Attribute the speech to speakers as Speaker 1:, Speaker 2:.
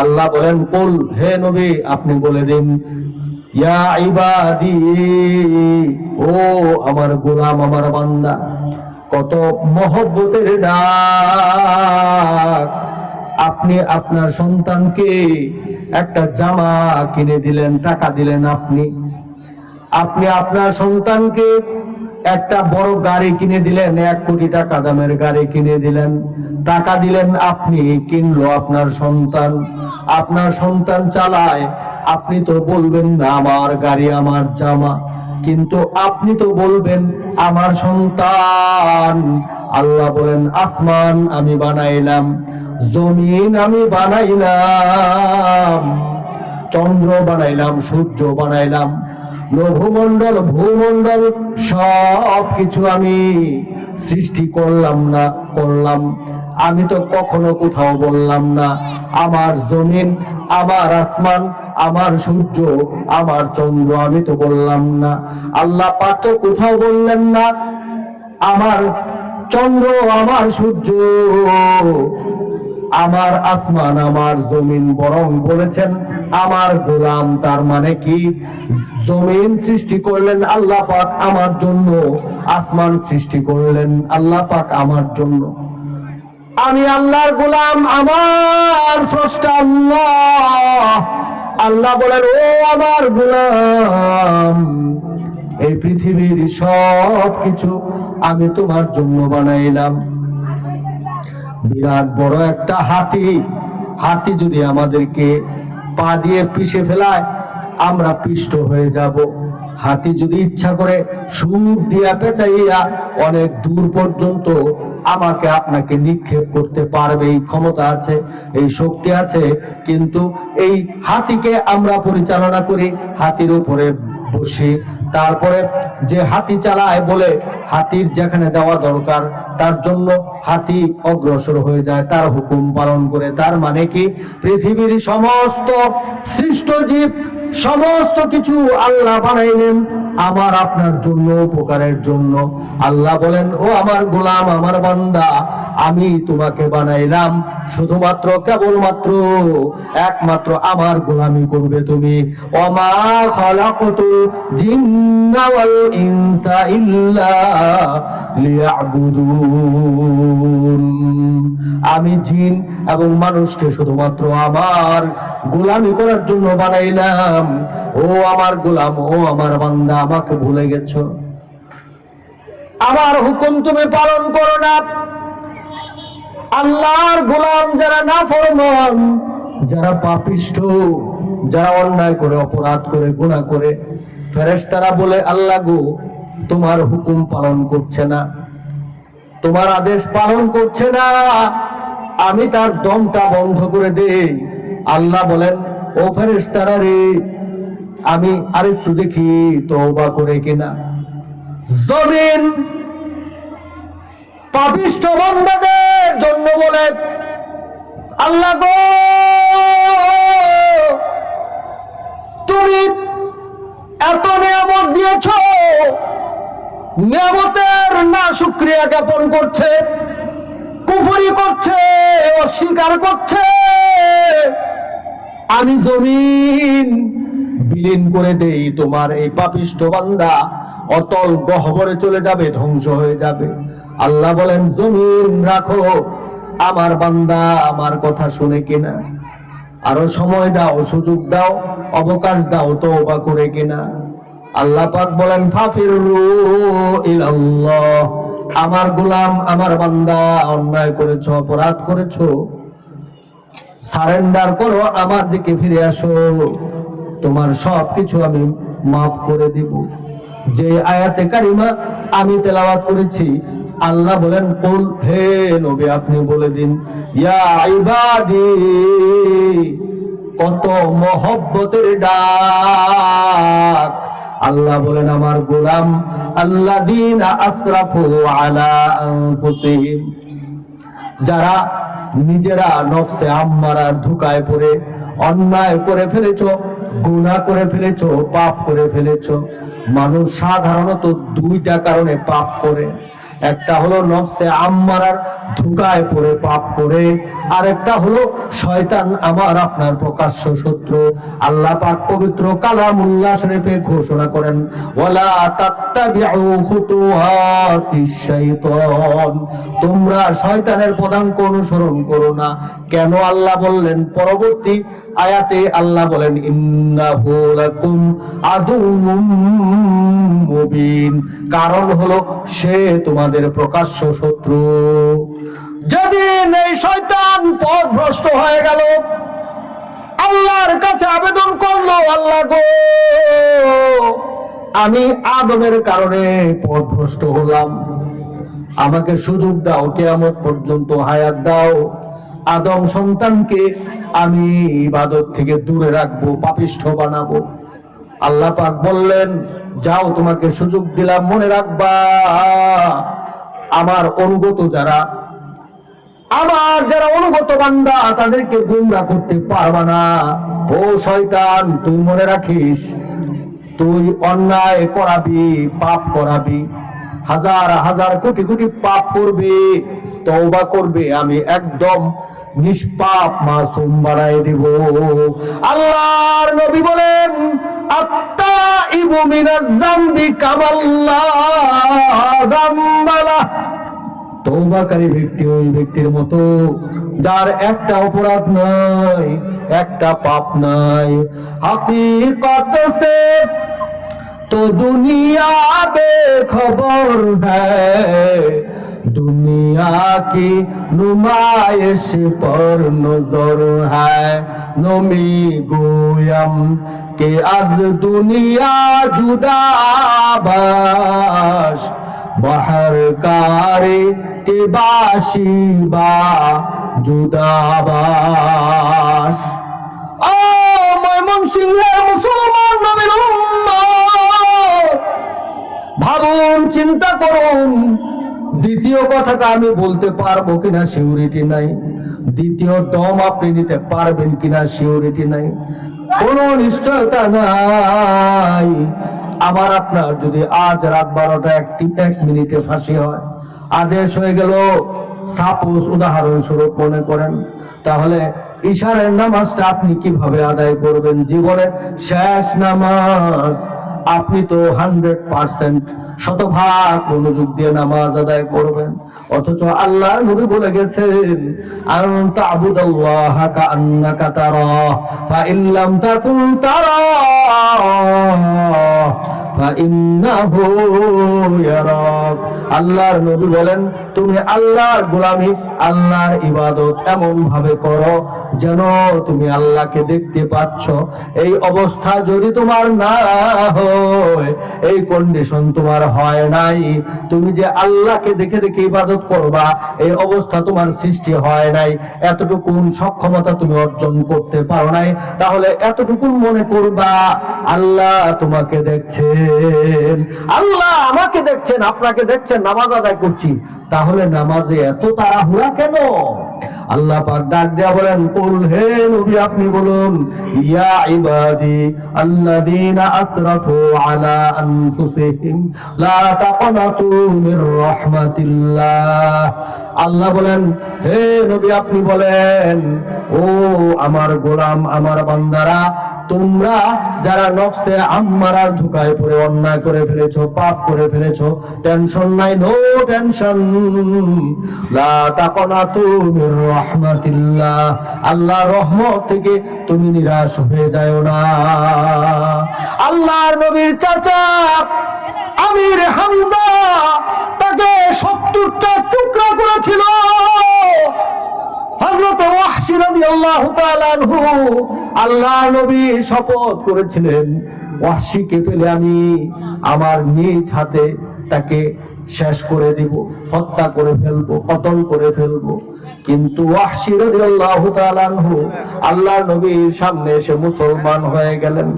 Speaker 1: আল্লাহ বলেন, কুল, হে নবী, আপনি বলে দিন, ইয়া ইবাদি, ও আমার গোলাম, আমার বান্দা, কত মহব্বতের ডাক, আপনি আপনার সন্তানকে একটা জামা কিনে দিলেন, টাকা দিলেন আপনি। আপনি আপনার সন্তানকে একটা বড় গাড়ি কিনে দিলেন, এক কোটি টাকা দামের গাড়ি কিনে দিলেন। টাকা দিলেন আপনি, কিনলো আপনার সন্তান। আপনার সন্তান চালায়, আপনি তো বলবেন না, আমার গাড়ি, আমার জামা। কিন্তু আপনি তো বলবেন, আমার সন্তান। আল্লাহ বলেন, আসমান আমি বানাইলাম, জমিন আমি বানাইলাম, চন্দ্র বানাইলাম, সূর্য বানাইলাম লঘুমণ্ডল, ভূমণ্ডল সব কিছু আমি সৃষ্টি করলাম না, করলাম। আমি তো কখনো কোথাও বললাম না, আমার জমিন, আমার আসমান, আমার সূর্য, আমার চন্দ্র, আমি তো বললাম না। আল্লাহ পাক তো কোথাও বললেন না, আমার চন্দ্র, আমার সূর্য, আমার আসমান, আমার জমিন, বরং বলেছেন আমার গোলাম, তার মানে কি? জমিন সৃষ্টি করলেন আল্লাহ পাক আমার জন্য, আসমান সৃষ্টি করলেন আল্লাহ পাক আমার জন্য। আমি আল্লাহর গোলাম, আমার স্রষ্টা আল্লাহ। আল্লাহ বলেন, ও আমার গোলাম, এই পৃথিবীর সব কিছু আমি তোমার জন্য বানাইলাম। বিরাট বড় একটা হাতি। হাতি যদি আমাদেরকে পা দিয়ে পিষে ফেলায়, আমরা পিষ্ট হয়ে যাব। হাতি যদি ইচ্ছা করে সুর দিয়া পেঁচাইয়া অনেক দূর পর্যন্ত আমাকে আপনাকে নিক্ষেপ করতে পারবে, এই ক্ষমতা আছে, এই শক্তি আছে, কিন্তু এই হাতিকে আমরা পরিচালনা করি, হাতির উপরে বসে তারপরে যে হাতি চালায় বলে হাতির যেখানে যাওয়া দরকার, তার জন্য হাতি অগ্রসর হয়ে যায়, তার হুকুম পালন করে। তার মানে কি? পৃথিবীর সমস্ত সৃষ্ট জীব, সমস্ত কিছু আল্লাহ বানাইলেন আমার আপনার জন্য, উপকারের জন্য। আল্লাহ বলেন, ও আমার গোলাম, আমার বান্দা আমি তোমাকে বানাইলাম শুধুমাত্র কেবলমাত্র একমাত্র আমার গোলামি করবে তুমি। আমি জিন এবং মানুষকে শুধুমাত্র আমার গোলামি করার জন্য বানাইলাম। ও আমার গোলাম, ও আমার বান্দা, আমাকে ভুলে গেছো। আমার হুকুম তুমি পালন করো না। আল্লাহর গোলাম যারা না ফরমান যারা পাপিষ্ঠ যারা অন্যায় করে, অপরাধ করে গুণা করে, ফেরেশতারা বলে, আল্লাহ গো, তোমার হুকুম পালন করছে না। তোমার আদেশ পালন করছে না। আমি তার দমটা বন্ধ করে দেই। আল্লাহ বলেন, ও ফেরেশতারা রে, আমি আরেকটু দেখি, তওবা করে কিনা। জমিন পাপিষ্ঠ বান্দাদের জন্য বলে, আল্লাহ গো, তুমি এত নিয়ামত দিয়েছ, নিয়ামতের না শুক্রিয়া জ্ঞাপন করছে, কুফরি করছে, অস্বীকার করছে। আমি জমিন বিলীন করে দেই, তোমার এই পাপিষ্ঠ বান্দা অতল গহবরে চলে যাবে, ধ্বংস হয়ে যাবে। আল্লাহ বলেন, জমিন রাখো। আমার বান্দা আমার কথা শুনে কিনা? আরও সময় দাও, সুযোগ দাও, অবকাশ দাও, তওবা করে কিনা? আল্লাহ পাক বলেন, ফাফিরু আমার গোলাম, আমার বান্দা অন্যায় করেছ, অপরাধ করেছ। সারেন্ডার করো, আমার দিকে ফিরে আসো। তোমার সব কিছু আমি মাফ করে দিব। যে আয়াতে কারিমা আমি তেলাওয়াত করেছি আল্লাহ বলেন, কুল, হে নবী, আপনি বলে দিন, ইয়া ইবাদি, কত মহব্বতের ডাক। আল্লাহ বলেন, আমার গোলাম আল্লাযীনা আসরাফু আলা আনফুসিহিম, যারা নিজেরা নফসে আম্মারার ধোকায় পড়ে, অন্যায় করে ফেলেছো, গুনাহ করে ফেলেছো, পাপ করে ফেলেছো, মানুষ সাধারণত দুইটা কারণে পাপ করে। একটা হলো নফসে আম্মারার ধোকায় পড়ে পাপ করে, আরেকটা হলো শয়তান আমার আপনার প্রকাশ্য শত্রু। আল্লাহ পাক পবিত্র কালামুল্লাহ শরীফে ঘোষণা করেন, ওয়ালা তাত্তাবিউ খুতুওয়াতিশ শাইতান। তোমরা শয়তানের পদাঙ্ক অনুসরণ করো না। কেন আল্লাহ বললেন, পরবর্তী আয়াতে আল্লাহ বলেন, ইন্নাহু মুবিন। কারণ হলো, সে তোমাদের প্রকাশ্য শত্রু। যেদিন এই শয়তান পথ ভ্রষ্ট হয়ে গেল, আল্লাহর কাছে আবেদন করল, আল্লাহ গো, আমি আদমের কারণে পথ ভ্রষ্ট হলাম। আমাকে সুযোগ দাও, কেয়ামত পর্যন্ত হায়াত দাও। আদম সন্তানকে আমি ইবাদত থেকে দূরে রাখব, পাপিষ্ঠ বানাবো। আল্লাহ পাক বললেন, যাও, তোমাকে সুযোগ দিলাম, মনে রাখবা। আমার অনুগত যারা, আমার যারা অনুগত বান্দা, তাদেরকে গুমরা করতে পারবা না। ও শয়তান, তুই মনে রাখিস, তুই অন্যায় করাবি, পাপ করাবি। হাজার হাজার কোটি কোটি পাপ করবি, তওবা করবে, আমি একদম নিষ্পাপ মাসুম বানাই দিব। আল্লাহর নবী বলেন আত্তা ইবু যামবি কামাল্লাহ যামবালা তৌবাকারী ব্যক্তি ওই ব্যক্তির মতো, যার একটা অপরাধ নাই, একটা পাপ নাই। হাকিকত সে তো দুনিয়া বে খবর হ্যায়। দুনিয়া কি নুমাইশ पर नजर है नमी गोयम के आज दुनिया जुदा बाश বাহার কারে তে বাসি বা জুদাবাস ও ময়মন সিংহের মুসলমান নবীর উম্মত ভাবুন চিন্তা করুন দ্বিতীয় কথাটা আমি বলতে পারব কিনা সিউরিটি নাই। দ্বিতীয় দম আপনি নিতে পারবেন কিনা সিউরিটি নাই। কোনো নিশ্চয়তা নাই। আবার আপনার যদি আজ রাত বারোটা একটি এক মিনিটে ফাঁসি হয়, আদেশ হয়ে গেল, সাপোজ উদাহরণস্বরূপ মনে করেন, তাহলে ইশারের নামাজটা আপনি কীভাবে আদায় করবেন? জীবনে শেষ নামাজ আপনি তো হান্ড্রেড পার্সেন্ট শতভাগ মনোযোগ দিয়ে নামাজ আদায় করবেন। অথচ আল্লাহ নবী বলে গেছেন তারা আল্লাহর নবী বলেন, তুমি আল্লাহর গোলামি, আল্লাহর ইবাদত এমন ভাবে করো যেন তুমি আল্লাহকে দেখতে পাচ্ছ। এই অবস্থা যদি তোমার না হয়, এই কন্ডিশন তোমার হয় নাই। তুমি যে আল্লাহকে দেখে দেখে ইবাদত করবা, এই অবস্থা তোমার সৃষ্টি হয় নাই। এতটুকুন সক্ষমতা তুমি অর্জন করতে পারো নাই। তাহলে এতটুকু মনে করবা, আল্লাহ তোমাকে দেখছেন, আল্লাহ আমাকে দেখছেন, আপনাকে দেখছেন। নামাজ আদায় করছি, তাহলে নামাজে এত তাড়াহুড়া কেন? আল্লাহ পাক ডাক দেয়া বলেন, কুল হে নবী, আপনি বলুন, ইয়া ইবাদি আল্লাযীনা আসরাফু আলা আনফুসিহিম, লা তাকনাতু মির রাহমাতিল্লাহ। আল্লাহ বলেন, হে নবী, আপনি বলেন, ও আমার গোলাম, আমার বান্দারা তোমরা যারা নফসে আম্মারার ধোকায় পড়ে অন্যায় করে ফেলেছো, পাপ করে ফেলেছো টেনশন নাই নো টেনশন লা তাকনাতু মির রহমত থেকে তুমি নিরাশ হয়ে যাও না। আল্লাহর নবীর চাচা আমির হামদা তাকে সত্তরটা টুকরা করেছিল। হযরত ওয়াহশী রাদিয়াল্লাহু তাআলা আনহু আল্লাহ নবী শপথ করেছিলেন ওয়াসিকে পেলে আমি আমার নিজ হাতে তাকে শেষ করে দিব, হত্যা করে ফেলব কতল করে ফেলব। কিন্তু আল্লাহ নবীর সামনে এসে মুসলমান হয়ে গেলেন।